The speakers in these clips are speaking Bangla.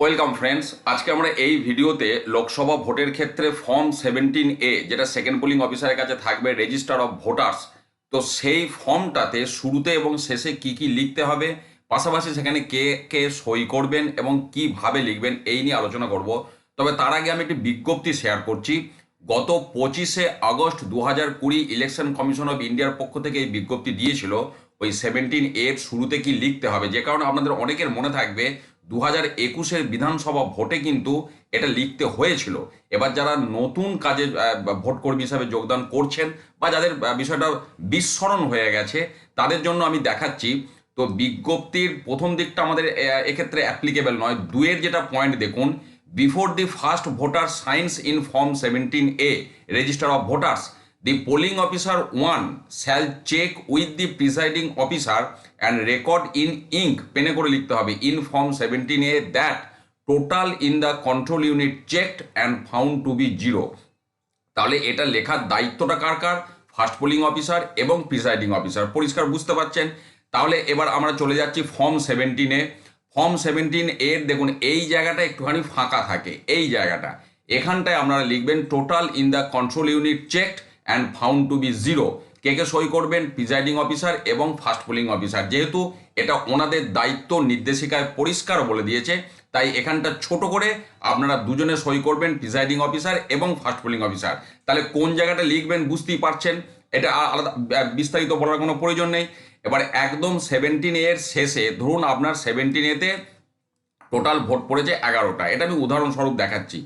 ওয়েলকাম ফ্রেন্ডস আজকে আমরা এই ভিডিওতে লোকসভা ভোটের ক্ষেত্রে ফর্ম সেভেন্টিন এ যেটা সেকেন্ড পোলিং অফিসারের কাছে থাকবে রেজিস্টার অফ ভোটার্স তো সেই ফর্মটাতে শুরুতে এবং শেষে কি কি লিখতে হবে? পাশাপাশি সেখানে কে কে সই করবেন এবং কীভাবে লিখবেন, এই নিয়ে আলোচনা করব। তবে তার আগে আমি একটি বিজ্ঞপ্তি শেয়ার করছি। গত পঁচিশে আগস্ট দু হাজার কুড়ি ইলেকশন কমিশন অফ ইন্ডিয়ার পক্ষ থেকে এই বিজ্ঞপ্তি দিয়েছিল, ওই সেভেন্টিন এর শুরুতে কি লিখতে হবে? যে কারণে আপনাদের অনেকের মনে থাকবে দু হাজার একুশের বিধানসভা ভোটে কিন্তু এটা লিখতে হয়েছিল। এবার যারা নতুন কাজে আহ, ভোট কর্মী হিসাবে যোগদান করছেন বা যাদের বিষয়টা বিস্মরণ হয়ে গেছে তাদের জন্য আমি দেখাচ্ছি। তো বিজ্ঞপ্তির প্রথম দিকটা আমাদের এক্ষেত্রে অ্যাপ্লিকেবল নয়। দুয়ের যেটা পয়েন্ট দেখুন before the first voter signs in form seventeen A register of voters The polling officer 1 shall check with the presiding officer and record in ink পেনে করে লিখতে হবে in form 17a that total in the control unit checked and found to be zero. তাহলে এটা লেখার দায়িত্বটা কার কার? ফার্স্ট পোলিং অফিসার এবং প্রিসাইডিং অফিসার পরিষ্কার বুঝতে পারছেন? তাহলে এবার আমরা চলে যাচ্ছি ফর্ম সেভেন্টিনে ফর্ম সেভেন্টিন এর দেখুন, এই জায়গাটা একটুখানি ফাঁকা থাকে, এই জায়গাটা। এখানটায় আপনারা লিখবেন total in the control unit checked and found to be zero কে কে সই করবেন? প্রিজাইডিং অফিসার এবং ফার্স্ট পোলিং অফিসার যেহেতু এটা ওনাদের দায়িত্ব, নির্দেশিকায় পরিষ্কার বলে দিয়েছে, তাই এখানটা ছোট করে আপনারা দুজনে সই করবেন প্রিজাইডিং অফিসার এবং ফার্স্ট পোলিং অফিসার তাহলে কোন জায়গাটা লিখবেন বুঝতেই পারছেন। এটা আলাদা বিস্তারিত বলার কোনো প্রয়োজন নেই। এবার একদম সেভেন্টিন এর শেষে, ধরুন আপনার সেভেন্টিন এতে টোটাল ভোট পড়েছে এগারোটা। এটা আমি উদাহরণস্বরূপ দেখাচ্ছি।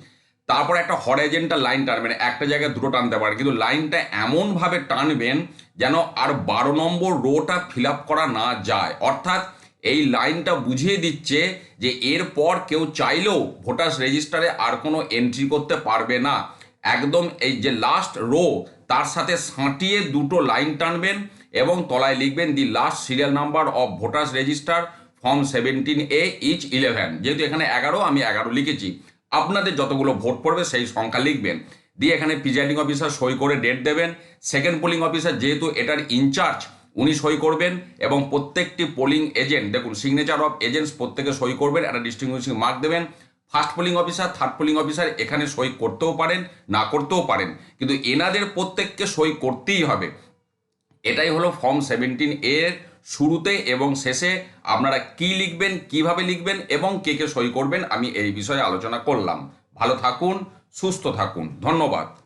তারপর একটা হরেজেন্টাল লাইন টানবেন একটা জায়গায় দুটো টানতে পারেন, কিন্তু লাইনটা এমনভাবে টানবেন যেন আর বারো নম্বর রোটা ফিল করা না যায়। অর্থাৎ এই লাইনটা বুঝিয়ে দিচ্ছে যে এরপর কেউ চাইলেও ভোটার্স রেজিস্টারে আর কোনো এন্ট্রি করতে পারবে না। একদম এই যে লাস্ট রো তার সাথে সাঁটিয়ে দুটো লাইন টানবেন এবং তলায় লিখবেন the last serial number of voters register form seventeen A each eleven যেহেতু এখানে এগারো, আমি এগারো লিখেছি। আপনাদের যতগুলো ভোট পড়বে সেই সংখ্যা লিখবেন। দিয়ে এখানে প্রিজাইডিং অফিসার সই করে ডেট দেবেন। সেকেন্ড পোলিং অফিসার যেহেতু এটার ইনচার্জ উনি সই করবেন এবং প্রত্যেকটি পোলিং এজেন্ট দেখুন সিগনেচার অফ এজেন্টস প্রত্যেকে সই করবেন, একটা ডিস্টিংগুইশিং মার্ক দেবেন। First polling officer third polling officer এখানে সই করতেও পারেন, না করতেও পারেন। কিন্তু এনাদের প্রত্যেককে সই করতেই হবে। এটাই হলো ফর্ম সেভেন্টিন এর শুরুতে এবং শেষে আপনারা কি লিখবেন, কীভাবে লিখবেন এবং কে কে সই করবেন আমি এই বিষয়ে আলোচনা করলাম। ভালো থাকুন, সুস্থ থাকুন। ধন্যবাদ।